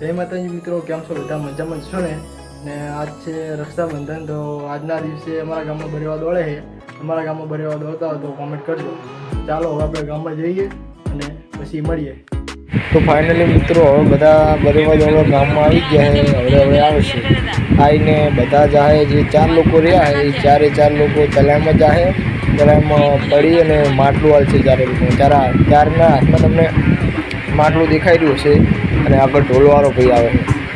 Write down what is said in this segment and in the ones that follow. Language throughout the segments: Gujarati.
જય માતાજી મિત્રો, કેમ છો? બધા મજામાં છો ને? ને આજ છે રક્ષાબંધન, તો આજના દિવસે અમારા ગામમાં બરેવા દોડે છે. અમારા ગામમાં બરેવા દોડતા હોય તો કોમેન્ટ કરજો. ચાલો, હવે આપણે ગામમાં જઈએ અને પછી મળીએ. તો ફાઇનલી મિત્રો, હવે બધા બરેવા દોડો ગામમાં આવી ગયા છે. હવે હવે આવશે. આવીને બધા જાહે, જે ચાર લોકો રહ્યા છે, એ ચારે ચાર લોકો તલાઈમાં જાહે. તલાઈમાં પડી અને માટલું હાલ છે ચારે લોકો. ચારા ચારના હાથમાં તમને માટલું દેખાઈ રહ્યું છે અને આગળ ઢોલવાળો ભાઈ આવે.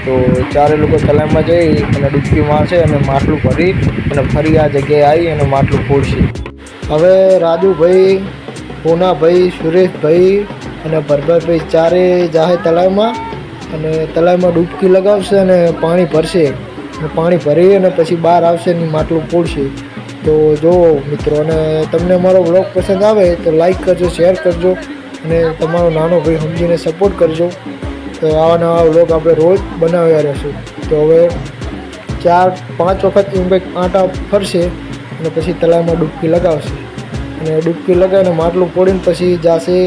તો ચારે લોકો તલાઈમાં જઈ અને ડૂબકી મારશે અને માટલું ભરી અને ફરી આ જગ્યાએ આવી અને માટલું ફોડશે. હવે રાજુભાઈ, પૂનાભાઈ, સુરેશભાઈ અને ભરભરભાઈ ચારે જાહે તલાવમાં અને તલાવમાં ડૂબકી લગાવશે અને પાણી ભરશે. અને પાણી ભરી અને પછી બહાર આવશે અને માટલું ફોડશે. તો જો મિત્રો, અને તમને મારો બ્લોગ પસંદ આવે તો લાઈક કરજો, શેર કરજો. અને તમારો નાનો ભાઈ સમજીને સપોર્ટ કરજો. તો આવા નવા વ્લોગ આપણે રોજ બનાવ્યા રહેશું. તો હવે ચાર, પાંચ વખત ઇમ્પેક્ટ આંટા ફરશે અને પછી તળાવમાં ડૂબકી લગાવશે. અને ડૂબકી લગાવીને માટલું ફોડીને પછી જાશે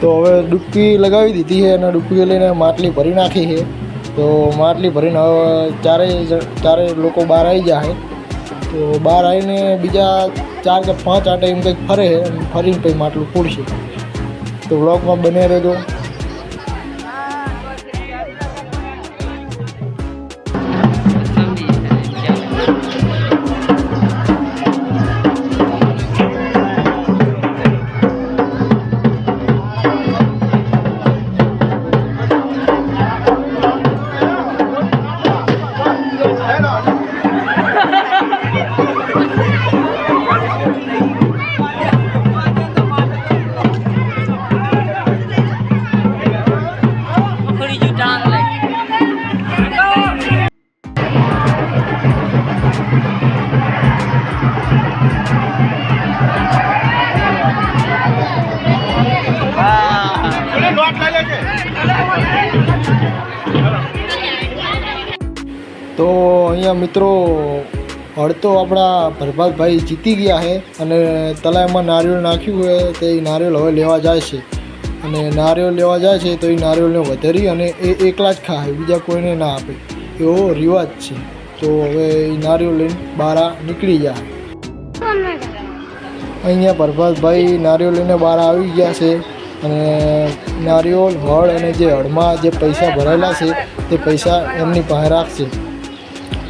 તો હવે ડૂબકી લગાવી દીધી છે અને ડૂબકી લઈને માટલી ભરી નાખી છે. તો માટલી ભરીને હવે ચારેય ચારેય લોકો બહાર આવી જાય તો બહાર આવીને બીજા ચાર કે પાંચ આ એમ કંઈક ફરે છે અને ફરીને પછી માટલું ફોડશે તો બ્લોગમાં બને રહેજો. અહીંયા મિત્રો હળતો આપણા પ્રભાતભાઈ જીતી ગયા છે અને તલાઈમાં નારિયેળ નાખ્યું હોય તે નારિયેળ હવે લેવા જાય છે. અને નારિયેળ લેવા જાય છે તો એ નારિયેળને વધારી અને એ એકલા જ ખાય, બીજા કોઈને ના આપે. એવો રિવાજ છે. તો હવે એ નારિયેળ લઈને બહાર નીકળી જાય અહીંયા પ્રભાતભાઈ નારિયેળ લઈને બહાર આવી ગયા છે અને નારિયેળ, હળ અને જે હળમાં જે પૈસા ભરાયેલા છે તે પૈસા એમની પાસે રાખશે.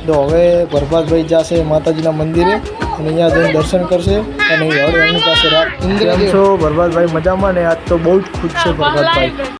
તો હવે પ્રભાતભાઈ જશે માતાજીના મંદિરે અને અહીંયા જઈને દર્શન કરશે અને હવે એમની પાસે રાત છો પ્રભાતભાઈ? મજામાં ને? આજ તો બહુ જ ખુશ છે પ્રભાતભાઈ.